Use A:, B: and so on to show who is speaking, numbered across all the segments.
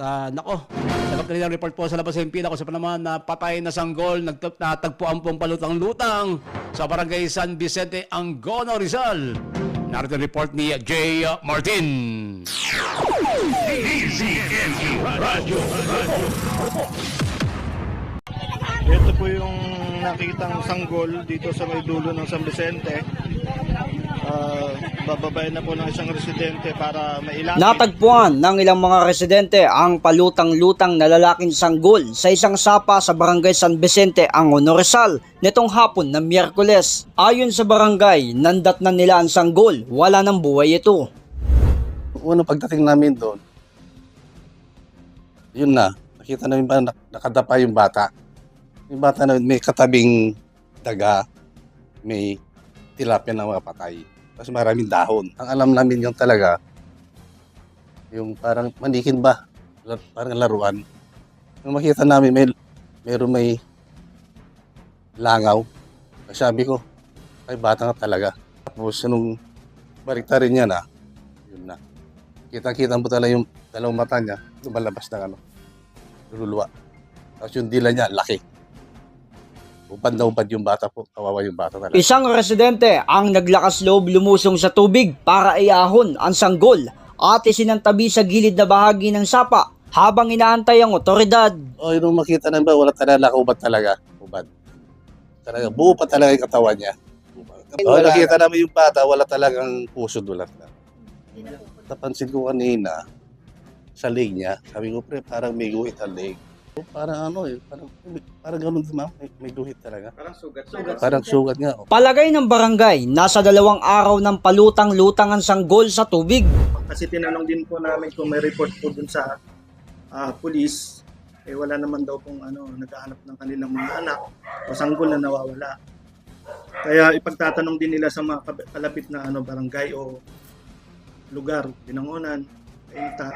A: ah, nako, sagot na report po sa labas ng pila ko sa naman na patay na sanggol, natagpuan pong palutang-lutang sa barangay San Vicente, Angono, Rizal. Narito ang report ni Jay Martin.
B: Ito po yung nakitang sanggol dito sa may dulo ng San Vicente. Ah, bababayan na po ng isang residente para mailapit.
C: Natagpuan ng ilang mga residente ang palutang-lutang na lalaking sanggol sa isang sapa sa barangay San Vicente, Angono, Rizal nitong hapon ng Miyerkules. Ayon sa barangay, nandat na nila ang sanggol, wala ng buhay ito.
D: Unang pagdating namin doon, yun na, nakita namin ba nak- nakadapa yung bata. Yung bata na may katabing daga, may tilapia na mga patay. Tapos maraming dahon. Ang alam namin yung talaga, yung parang manikin ba? Parang laruan. Nung makita namin, may, meron may langaw. Sabi ko, ay bata nga talaga. Tapos nung balikta rin niya na, yun na. Kita-kita mo talaga yung dalawang mata niya, lumalabas ng ano, luluwa. Tapos yung dila niya, laki. Upad na upad yung bata po, kawawa yung bata talaga.
C: Isang residente ang naglakas loob lumusong sa tubig para iahon ang sanggol at isinantabi sa gilid na bahagi ng sapa habang inaantay ang otoridad.
D: O, yung makita na ba, wala talaga ubad talaga. Ubad. Talaga, buo pa talaga yung katawan niya. O, nakita namin yung bata, wala talagang puso dulat na. Napansin ko kanina, sa leg niya, sabi ko, pre, parang may guhit ang leg. Parang ano eh, parang, parang ganun din ma'am, may, may guhit talaga.
B: Parang sugat. Sugat.
D: Parang sugat nga. oh.
C: Palagay ng barangay, nasa dalawang araw ng palutang-lutang ang sanggol sa tubig.
B: Kasi tinanong din po namin kung may report po dun sa ah, police. Eh wala naman daw pong ano, naghahanap ng kanilang mga anak o sanggol na nawawala. Kaya ipagtatanong din nila sa mga kalapit na ano barangay o lugar, binangonan, ita,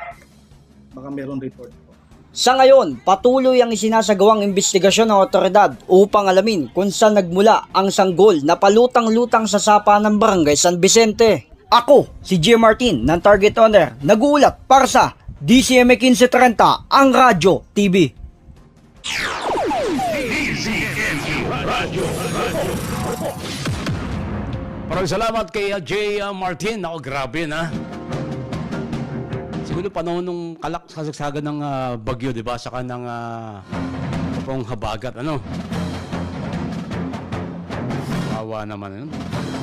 B: baka meron report po.
C: Sa ngayon, patuloy ang isinasagawang investigasyon ng otoridad upang alamin kung saan nagmula ang sanggol na palutang-lutang sa sapa ng barangay San Vicente. Ako, si J. Martin ng Target Owner, nag-uulat para sa DCM 1530, ang Radyo TV.
A: Maraming salamat kay Jay uh, Martin. Ako, grabe na. Siguro panahon nung kalak kasagsagan ng ah, bagyo, di ba? Saka ng uh, pong habagat, ano? Kawawa naman, ano?